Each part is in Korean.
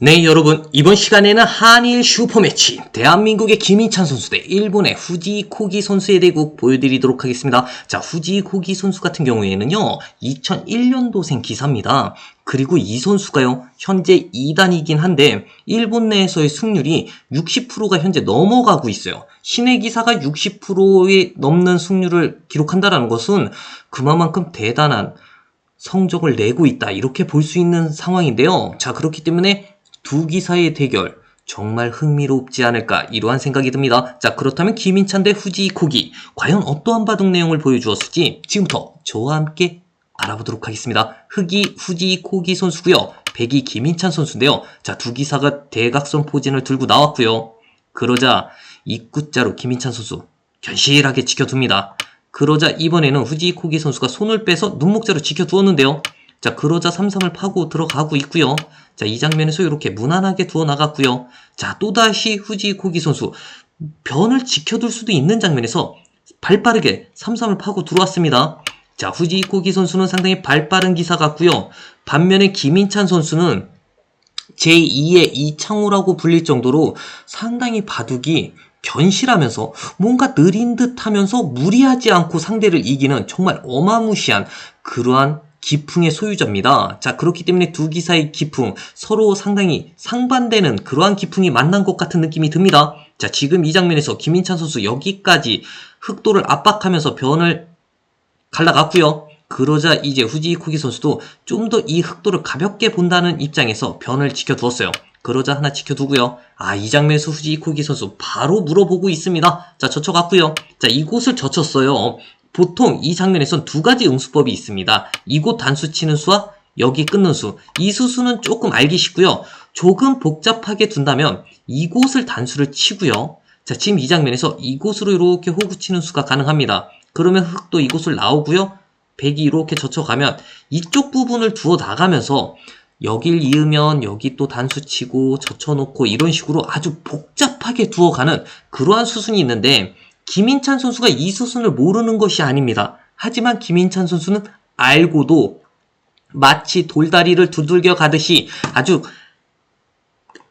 네, 여러분. 이번 시간에는 한일 슈퍼매치. 대한민국의 김인찬 선수 대 일본의 후지 코기 선수의 대국 보여드리도록 하겠습니다. 자, 후지 코기 선수 같은 경우에는요, 2001년도생 기사입니다. 그리고 이 선수가요, 현재 2단이긴 한데, 일본 내에서의 승률이 60%가 현재 넘어가고 있어요. 신의 기사가 60%에 넘는 승률을 기록한다는 것은 그만큼 대단한 성적을 내고 있다. 이렇게 볼 수 있는 상황인데요. 자, 그렇기 때문에 두 기사의 대결 정말 흥미롭지 않을까 이러한 생각이 듭니다. 자 그렇다면 김인찬 대 후지 코기 과연 어떠한 바둑 내용을 보여주었을지 지금부터 저와 함께 알아보도록 하겠습니다. 흑이 후지 코기 선수고요. 백이 김인찬 선수인데요. 자두 기사가 대각선 포진을 들고 나왔고요. 그러자 입구자로 김인찬 선수 견실하게 지켜둡니다. 그러자 이번에는 후지 코기 선수가 손을 빼서 눈목자로 지켜두었는데요. 자 그러자 삼삼을 파고 들어가고 있고요. 자, 이 장면에서 이렇게 무난하게 두어 나갔고요. 자, 또다시 후지 코기 선수 변을 지켜둘 수도 있는 장면에서 발빠르게 삼삼을 파고 들어왔습니다. 자, 후지 코기 선수는 상당히 발빠른 기사 같고요. 반면에 김인찬 선수는 제2의 이창호라고 불릴 정도로 상당히 바둑이 견실하면서 뭔가 느린 듯 하면서 무리하지 않고 상대를 이기는 정말 어마무시한 그러한 기풍의 소유자입니다. 자, 그렇기 때문에 두 기사의 기풍, 서로 상당히 상반되는 그러한 기풍이 만난 것 같은 느낌이 듭니다. 자, 지금 이 장면에서 김인찬 선수 여기까지 흑도를 압박하면서 변을 갈라갔고요. 그러자 이제 후지코기 선수도 좀 더 이 흑도를 가볍게 본다는 입장에서 변을 지켜두었어요. 그러자 하나 지켜두고요. 아, 이 장면에서 후지코기 선수 바로 물어보고 있습니다. 자, 젖혀갔고요. 자, 이곳을 젖혔어요. 보통 이 장면에선 두 가지 응수법이 있습니다. 이곳 단수 치는 수와 여기 끊는 수. 이 수수는 조금 알기 쉽고요. 조금 복잡하게 둔다면 이곳을 단수를 치고요. 자, 지금 이 장면에서 이곳으로 이렇게 호구 치는 수가 가능합니다. 그러면 흑도 이곳을 나오고요. 백이 이렇게 젖혀가면 이쪽 부분을 두어 나가면서 여길 이으면 여기 또 단수 치고 젖혀놓고 이런 식으로 아주 복잡하게 두어가는 그러한 수순이 있는데 김인찬 선수가 이 수순을 모르는 것이 아닙니다. 하지만 김인찬 선수는 알고도 마치 돌다리를 두들겨 가듯이 아주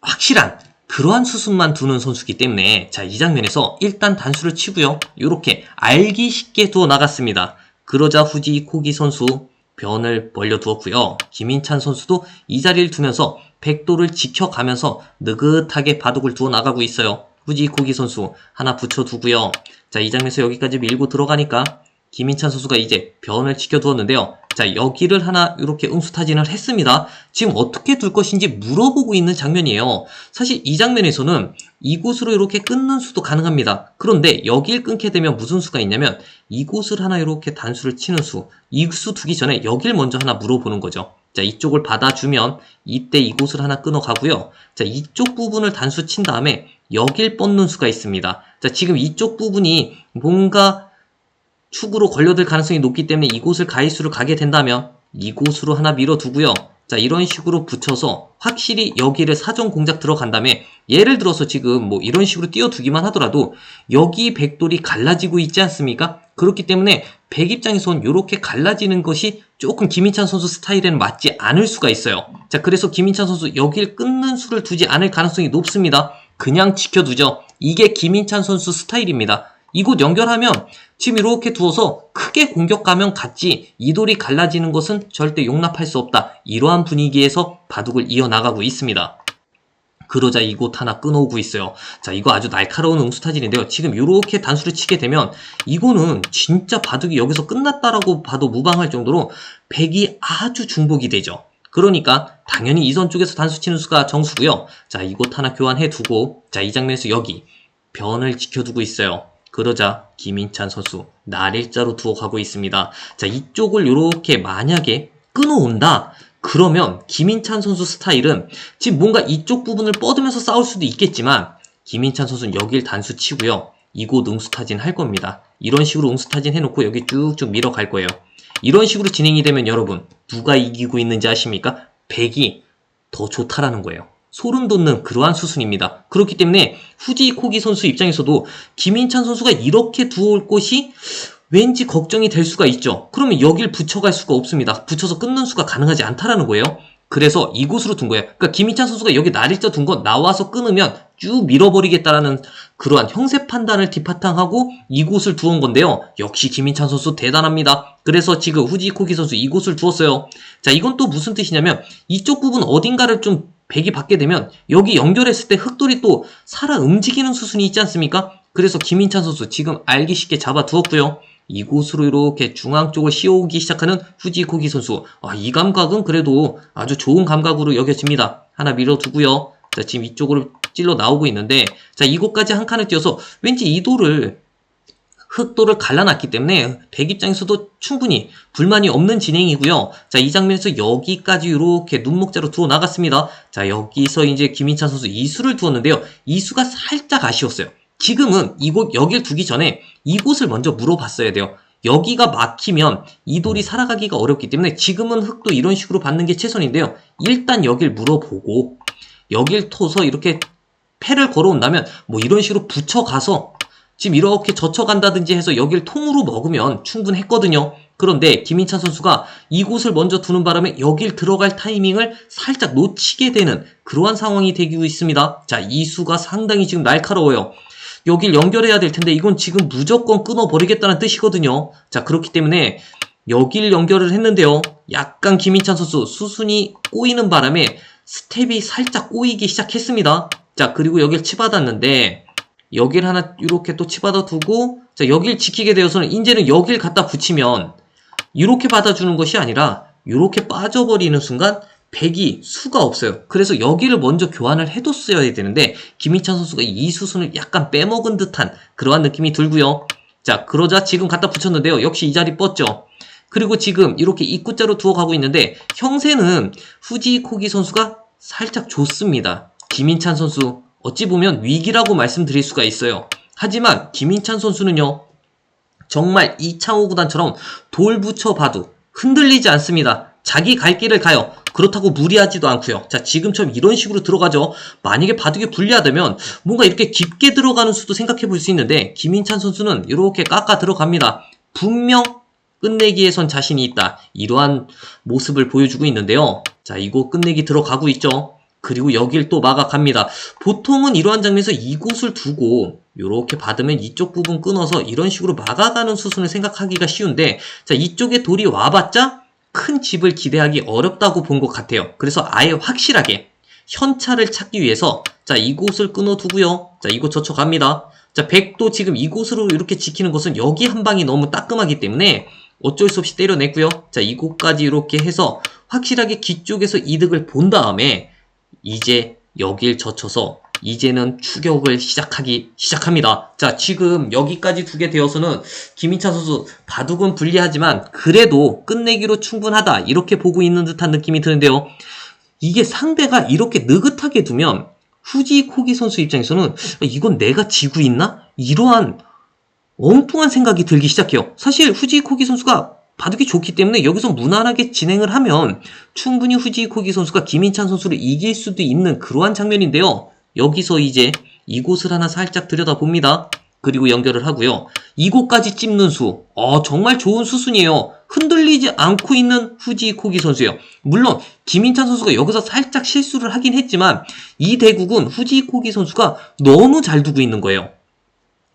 확실한 그러한 수순만 두는 선수기 때문에 자 이 장면에서 일단 단수를 치고요. 이렇게 알기 쉽게 두어 나갔습니다. 그러자 후지 코기 선수 변을 벌려두었고요. 김인찬 선수도 이 자리를 두면서 백도를 지켜가면서 느긋하게 바둑을 두어 나가고 있어요. 후지 코기 선수 하나 붙여두고요. 자, 이 장면에서 여기까지 밀고 들어가니까 김인찬 선수가 이제 변을 지켜두었는데요. 자, 여기를 하나 이렇게 응수타진을 했습니다. 지금 어떻게 둘 것인지 물어보고 있는 장면이에요. 사실 이 장면에서는 이곳으로 이렇게 끊는 수도 가능합니다. 그런데 여길 끊게 되면 무슨 수가 있냐면 이곳을 하나 이렇게 단수를 치는 수, 이 수 두기 전에 여길 먼저 하나 물어보는 거죠. 자, 이쪽을 받아주면 이때 이곳을 하나 끊어가고요. 자, 이쪽 부분을 단수 친 다음에 여길 뻗는 수가 있습니다. 자, 지금 이쪽 부분이 뭔가 축으로 걸려들 가능성이 높기 때문에 이곳을 가이수를 가게 된다면 이곳으로 하나 밀어두고요. 자, 이런 식으로 붙여서 확실히 여기를 사정 공작 들어간 다음에 예를 들어서 지금 뭐 이런 식으로 띄워두기만 하더라도 여기 백돌이 갈라지고 있지 않습니까? 그렇기 때문에 백 입장에선 이렇게 갈라지는 것이 조금 김인찬 선수 스타일에는 맞지 않을 수가 있어요. 자, 그래서 김인찬 선수 여길 끊는 수를 두지 않을 가능성이 높습니다. 그냥 지켜두죠. 이게 김인찬 선수 스타일입니다. 이곳 연결하면 지금 이렇게 두어서 크게 공격 가면 같지 이 돌이 갈라지는 것은 절대 용납할 수 없다. 이러한 분위기에서 바둑을 이어나가고 있습니다. 그러자 이곳 하나 끊어오고 있어요. 자, 이거 아주 날카로운 응수타진인데요. 지금 이렇게 단수를 치게 되면 이거는 진짜 바둑이 여기서 끝났다라고 봐도 무방할 정도로 백이 아주 중복이 되죠. 그러니까 당연히 이선 쪽에서 단수 치는 수가 정수고요. 자, 이곳 하나 교환해 두고 자, 이 장면에서 여기 변을 지켜두고 있어요. 그러자 김인찬 선수 날 일자로 두어 가고 있습니다. 자, 이쪽을 이렇게 만약에 끊어온다. 그러면 김인찬 선수 스타일은 지금 뭔가 이쪽 부분을 뻗으면서 싸울 수도 있겠지만 김인찬 선수는 여길 단수 치고요. 이곳 응수타진 할 겁니다. 이런 식으로 응수타진 해놓고 여기 쭉쭉 밀어갈 거예요. 이런 식으로 진행이 되면 여러분 누가 이기고 있는지 아십니까? 백이 더 좋다라는 거예요. 소름 돋는 그러한 수순입니다. 그렇기 때문에 후지 코기 선수 입장에서도 김인찬 선수가 이렇게 두어올 곳이 왠지 걱정이 될 수가 있죠. 그러면 여길 붙여갈 수가 없습니다. 붙여서 끊는 수가 가능하지 않다라는 거예요. 그래서 이곳으로 둔 거예요. 그러니까 김희찬 선수가 여기 날일자 둔거 나와서 끊으면 쭉 밀어버리겠다라는 그러한 형세 판단을 뒷바탕하고 이곳을 두은 건데요. 역시 김희찬 선수 대단합니다. 그래서 지금 후지코기 선수 이곳을 두었어요. 자, 이건 또 무슨 뜻이냐면 이쪽 부분 어딘가를 좀 백이 받게 되면 여기 연결했을 때 흑돌이 또 살아 움직이는 수순이 있지 않습니까? 그래서 김인찬 선수 지금 알기 쉽게 잡아두었고요. 이곳으로 이렇게 중앙 쪽을 씌워오기 시작하는 후지코기 선수. 아, 이 감각은 그래도 아주 좋은 감각으로 여겨집니다. 하나 밀어두고요. 자, 지금 이쪽으로 찔러 나오고 있는데, 자, 이곳까지 한 칸을 띄어서 왠지 이 돌을 흑도를 갈라놨기 때문에 백 입장에서도 충분히 불만이 없는 진행이고요. 자, 이 장면에서 여기까지 이렇게 눈목자로 두어 나갔습니다. 자, 여기서 이제 김인찬 선수 이수를 두었는데요. 이수가 살짝 아쉬웠어요. 지금은 이곳 여길 두기 전에 이곳을 먼저 물어봤어야 돼요. 여기가 막히면 이 돌이 살아가기가 어렵기 때문에 지금은 흙도 이런 식으로 받는 게 최선인데요. 일단 여길 물어보고 여길 토서 이렇게 패를 걸어온다면 뭐 이런 식으로 붙여가서 지금 이렇게 젖혀간다든지 해서 여길 통으로 먹으면 충분했거든요. 그런데 김인찬 선수가 이곳을 먼저 두는 바람에 여길 들어갈 타이밍을 살짝 놓치게 되는 그러한 상황이 되고 있습니다. 자, 이수가 상당히 지금 날카로워요. 여길 연결해야 될 텐데 이건 지금 무조건 끊어버리겠다는 뜻이거든요. 자, 그렇기 때문에 여길 연결을 했는데요. 약간 김인찬 선수 수순이 꼬이는 바람에 스텝이 살짝 꼬이기 시작했습니다. 자, 그리고 여길 치받았는데 여길 하나 이렇게 또 치받아 두고 자, 여길 지키게 되어서는 이제는 여길 갖다 붙이면 이렇게 받아주는 것이 아니라 이렇게 빠져버리는 순간 백이 수가 없어요. 그래서 여기를 먼저 교환을 해뒀어야 되는데 김희찬 선수가 이 수순을 약간 빼먹은 듯한 그러한 느낌이 들고요. 자 그러자 지금 갖다 붙였는데요. 역시 이 자리 뻗죠. 그리고 지금 이렇게 입구자로 두어 가고 있는데 형세는 후지코기 선수가 살짝 좋습니다. 김인찬 선수 어찌 보면 위기라고 말씀드릴 수가 있어요. 하지만 김인찬 선수는요. 정말 이창호 구단처럼 돌 붙여봐도 흔들리지 않습니다. 자기 갈 길을 가요. 그렇다고 무리하지도 않고요. 자, 지금처럼 이런 식으로 들어가죠. 만약에 바둑이 불리하다면 뭔가 이렇게 깊게 들어가는 수도 생각해 볼 수 있는데 김인찬 선수는 이렇게 깎아 들어갑니다. 분명 끝내기에선 자신이 있다. 이러한 모습을 보여주고 있는데요. 자, 이거 끝내기 들어가고 있죠. 그리고 여길 또 막아갑니다. 보통은 이러한 장면에서 이곳을 두고 이렇게 받으면 이쪽 부분 끊어서 이런 식으로 막아가는 수순을 생각하기가 쉬운데 자 이쪽에 돌이 와봤자 큰 집을 기대하기 어렵다고 본 것 같아요. 그래서 아예 확실하게 현찰을 찾기 위해서 자 이곳을 끊어두고요. 자 이곳 젖혀갑니다. 자 백도 지금 이곳으로 이렇게 지키는 것은 여기 한 방이 너무 따끔하기 때문에 어쩔 수 없이 때려냈고요. 자 이곳까지 이렇게 해서 확실하게 뒤쪽에서 이득을 본 다음에 이제 여길 젖혀서 이제는 추격을 시작하기 시작합니다. 자, 지금 여기까지 두게 되어서는 김인찬 선수 바둑은 불리하지만 그래도 끝내기로 충분하다 이렇게 보고 있는 듯한 느낌이 드는데요. 이게 상대가 이렇게 느긋하게 두면 후지 코기 선수 입장에서는 이건 내가 지고 있나? 이러한 엉뚱한 생각이 들기 시작해요. 사실 후지 코기 선수가 바둑이 좋기 때문에 여기서 무난하게 진행을 하면 충분히 후지 코기 선수가 김인찬 선수를 이길 수도 있는 그러한 장면인데요. 여기서 이제 이곳을 하나 살짝 들여다봅니다. 그리고 연결을 하고요. 이곳까지 찝는 수. 어, 정말 좋은 수순이에요. 흔들리지 않고 있는 후지 코기 선수예요. 물론 김인찬 선수가 여기서 살짝 실수를 하긴 했지만 이 대국은 후지 코기 선수가 너무 잘 두고 있는 거예요.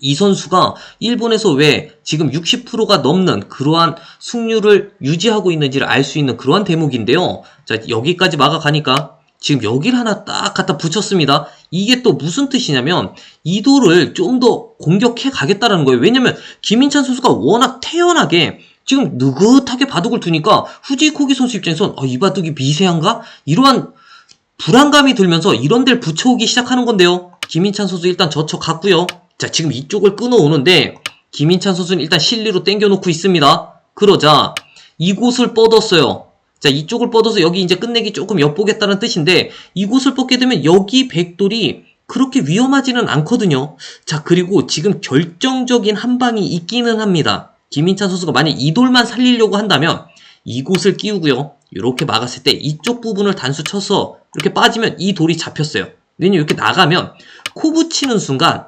이 선수가 일본에서 왜 지금 60%가 넘는 그러한 승률을 유지하고 있는지를 알 수 있는 그러한 대목인데요. 자, 여기까지 막아가니까 지금 여기를 하나 딱 갖다 붙였습니다. 이게 또 무슨 뜻이냐면 이 돌을 좀더 공격해 가겠다라는 거예요. 왜냐면 김인찬 선수가 워낙 태연하게 지금 느긋하게 바둑을 두니까 후지코기 선수 입장에선 어, 이 바둑이 미세한가? 이러한 불안감이 들면서 이런 데를 붙여오기 시작하는 건데요. 김인찬 선수 일단 저쳐 갔고요. 자, 지금 이쪽을 끊어오는데 김인찬 선수는 일단 실리로 땡겨놓고 있습니다. 그러자 이곳을 뻗었어요. 자, 이쪽을 뻗어서 여기 이제 끝내기 조금 엿보겠다는 뜻인데 이곳을 뻗게 되면 여기 백돌이 그렇게 위험하지는 않거든요. 자, 그리고 지금 결정적인 한 방이 있기는 합니다. 김인찬 선수가 만약 이 돌만 살리려고 한다면 이곳을 끼우고요. 이렇게 막았을 때 이쪽 부분을 단수 쳐서 이렇게 빠지면 이 돌이 잡혔어요. 왜냐면 이렇게 나가면 코 붙이는 순간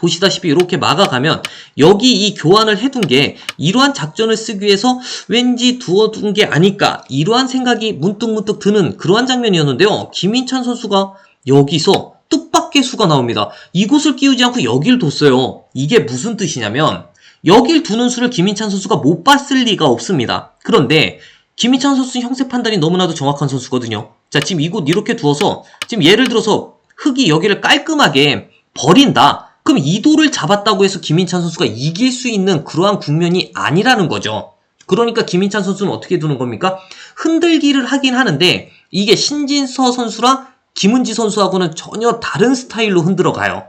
보시다시피 이렇게 막아가면 여기 이 교환을 해둔 게 이러한 작전을 쓰기 위해서 왠지 두어둔 게 아닐까 이러한 생각이 문득문득 드는 그러한 장면이었는데요. 김인찬 선수가 여기서 뜻밖의 수가 나옵니다. 이곳을 끼우지 않고 여길 뒀어요. 이게 무슨 뜻이냐면 여길 두는 수를 김인찬 선수가 못 봤을 리가 없습니다. 그런데 김인찬 선수 형세 판단이 너무나도 정확한 선수거든요. 자, 지금 이곳 이렇게 두어서 지금 예를 들어서 흙이 여기를 깔끔하게 버린다. 그럼 이도를 잡았다고 해서 김인찬 선수가 이길 수 있는 그러한 국면이 아니라는 거죠. 그러니까 김인찬 선수는 어떻게 두는 겁니까? 흔들기를 하긴 하는데 이게 신진서 선수랑 김은지 선수하고는 전혀 다른 스타일로 흔들어 가요.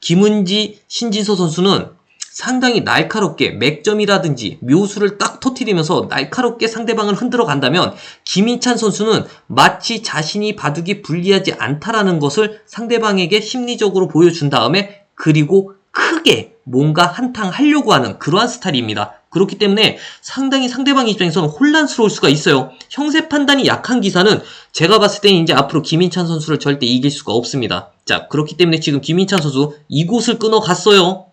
김은지, 신진서 선수는 상당히 날카롭게 맥점이라든지 묘수를 딱 터트리면서 날카롭게 상대방을 흔들어 간다면 김인찬 선수는 마치 자신이 바둑이 불리하지 않다라는 것을 상대방에게 심리적으로 보여준 다음에 그리고 크게 뭔가 한탕 하려고 하는 그러한 스타일입니다. 그렇기 때문에 상당히 상대방 입장에서는 혼란스러울 수가 있어요. 형세 판단이 약한 기사는 제가 봤을 때는 이제 앞으로 김인찬 선수를 절대 이길 수가 없습니다. 자, 그렇기 때문에 지금 김인찬 선수 이곳을 끊어 갔어요.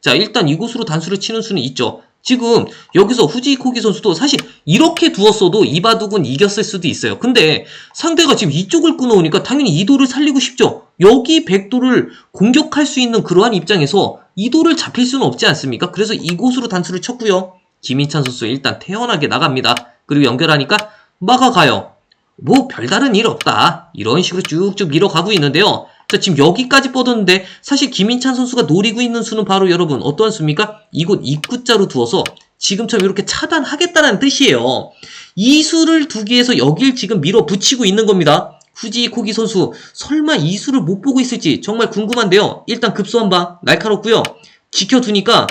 자, 일단 이곳으로 단수를 치는 수는 있죠. 지금 여기서 후지코기 선수도 사실 이렇게 두었어도 이 바둑은 이겼을 수도 있어요. 근데 상대가 지금 이쪽을 끊어오니까 당연히 이도를 살리고 싶죠. 여기 백도를 공격할 수 있는 그러한 입장에서 이도를 잡힐 수는 없지 않습니까? 그래서 이곳으로 단수를 쳤고요. 김인찬 선수 일단 태연하게 나갑니다. 그리고 연결하니까 막아가요. 뭐 별다른 일 없다. 이런 식으로 쭉쭉 밀어가고 있는데요. 자, 지금 여기까지 뻗었는데 사실 김인찬 선수가 노리고 있는 수는 바로 여러분 어떠한 수입니까? 이곳 입구자로 두어서 지금처럼 이렇게 차단하겠다는 뜻이에요. 이 수를 두기 위해서 여길 지금 밀어붙이고 있는 겁니다. 후지 코기 선수 설마 이 수를 못 보고 있을지 정말 궁금한데요. 일단 급소 한 방 날카롭고요. 지켜두니까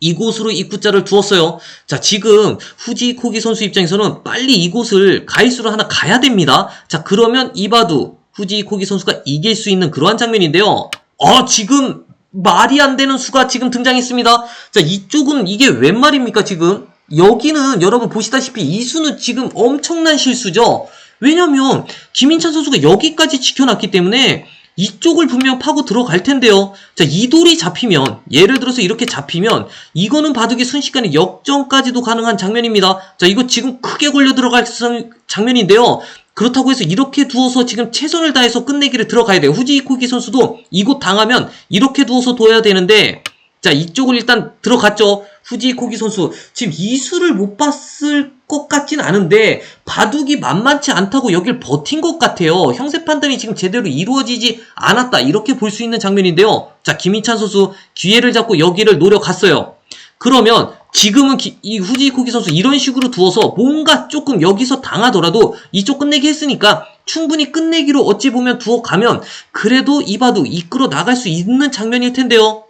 이곳으로 입구자를 두었어요. 자, 지금 후지 코기 선수 입장에서는 빨리 이곳을 가이수로 하나 가야 됩니다. 자, 그러면 이바두 후지 코기 선수가 이길 수 있는 그러한 장면인데요. 어, 지금 말이 안 되는 수가 지금 등장했습니다. 자, 이쪽은 이게 웬 말입니까, 지금? 여기는 여러분 보시다시피 이 수는 지금 엄청난 실수죠. 왜냐면 김인찬 선수가 여기까지 지켜놨기 때문에 이쪽을 분명 파고 들어갈 텐데요. 자, 이 돌이 잡히면, 예를 들어서 이렇게 잡히면, 이거는 바둑이 순식간에 역전까지도 가능한 장면입니다. 자, 이거 지금 크게 걸려 들어갈 상- 장면인데요. 그렇다고 해서 이렇게 두어서 지금 최선을 다해서 끝내기를 들어가야 돼요. 후지코기 선수도 이곳 당하면 이렇게 두어서 둬야 되는데, 자, 이쪽을 일단 들어갔죠. 후지코기 선수. 지금 이수를 못 봤을 것 같진 않은데, 바둑이 만만치 않다고 여길 버틴 것 같아요. 형세 판단이 지금 제대로 이루어지지 않았다. 이렇게 볼 수 있는 장면인데요. 자, 김희찬 선수 기회를 잡고 여기를 노려갔어요. 그러면 지금은 기- 이 후지코기 선수 이런 식으로 두어서 뭔가 조금 여기서 당하더라도 이쪽 끝내기 했으니까 충분히 끝내기로 어찌 보면 두어 가면 그래도 이 바둑 이끌어 나갈 수 있는 장면일 텐데요.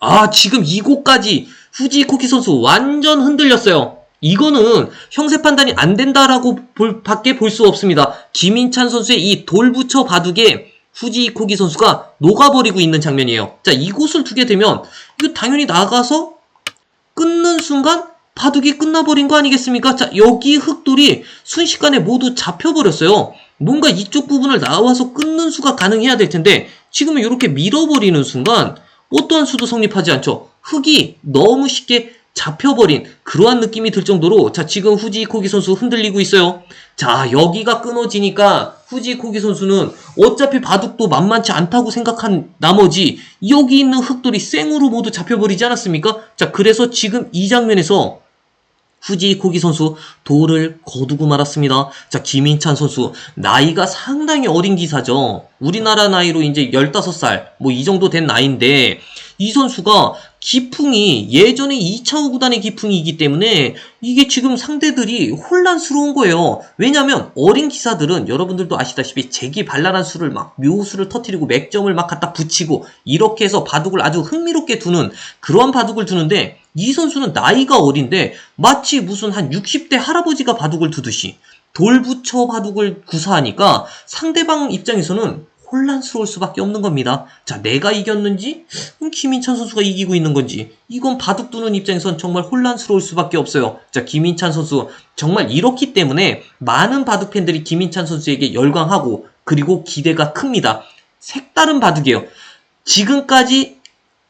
아, 지금 이곳까지 후지 코키 선수 완전 흔들렸어요. 이거는 형세 판단이 안 된다라고 볼, 밖에 볼 수 없습니다. 김인찬 선수의 이 돌부처 바둑에 후지 코기 선수가 녹아버리고 있는 장면이에요. 자, 이곳을 두게 되면 이거 당연히 나가서 끊는 순간 바둑이 끝나버린 거 아니겠습니까? 자, 여기 흑돌이 순식간에 모두 잡혀버렸어요. 뭔가 이쪽 부분을 나와서 끊는 수가 가능해야 될 텐데 지금은 이렇게 밀어버리는 순간 어떠한 수도 성립하지 않죠. 흙이 너무 쉽게 잡혀버린 그러한 느낌이 들 정도로 자 지금 후지코기 선수 흔들리고 있어요. 자 여기가 끊어지니까 후지코기 선수는 어차피 바둑도 만만치 않다고 생각한 나머지 여기 있는 흙돌이 생으로 모두 잡혀버리지 않았습니까? 자 그래서 지금 이 장면에서 후지 코기 선수 돌을 거두고 말았습니다. 자, 김인찬 선수 나이가 상당히 어린 기사죠. 우리나라 나이로 이제 15살 뭐 이 정도 된 나이인데 이 선수가 기풍이 예전에 2차 구단의 기풍이기 때문에 이게 지금 상대들이 혼란스러운 거예요. 왜냐면 어린 기사들은 여러분들도 아시다시피 재기 발랄한 수를 막 묘수를 터트리고 맥점을 막 갖다 붙이고 이렇게 해서 바둑을 아주 흥미롭게 두는 그러한 바둑을 두는데 이 선수는 나이가 어린데 마치 무슨 한 60대 할아버지가 바둑을 두듯이 돌부처 바둑을 구사하니까 상대방 입장에서는 혼란스러울 수밖에 없는 겁니다. 자, 내가 이겼는지, 음, 김인찬 선수가 이기고 있는 건지, 이건 바둑 두는 입장에선 정말 혼란스러울 수밖에 없어요. 자, 김인찬 선수, 정말 이렇기 때문에 많은 바둑 팬들이 김인찬 선수에게 열광하고, 그리고 기대가 큽니다. 색다른 바둑이에요. 지금까지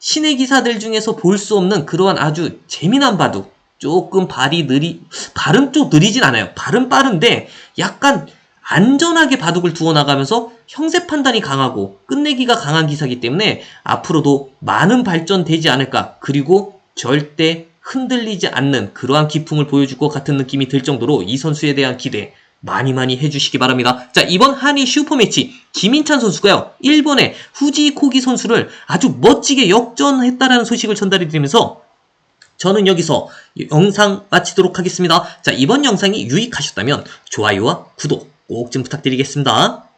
신의 기사들 중에서 볼 수 없는 그러한 아주 재미난 바둑. 조금 발이 느리, 발은 좀 느리진 않아요. 발은 빠른데 약간 안전하게 바둑을 두어 나가면서 형세 판단이 강하고 끝내기가 강한 기사기 때문에 앞으로도 많은 발전되지 않을까. 그리고 절대 흔들리지 않는 그러한 기풍을 보여줄 것 같은 느낌이 들 정도로 이 선수에 대한 기대 많이 많이 해주시기 바랍니다. 자, 이번 한일 슈퍼매치 김인찬 선수가요. 일본의 후지 코기 선수를 아주 멋지게 역전했다라는 소식을 전달해 드리면서 저는 여기서 영상 마치도록 하겠습니다. 자, 이번 영상이 유익하셨다면 좋아요와 구독 꼭 좀 부탁드리겠습니다.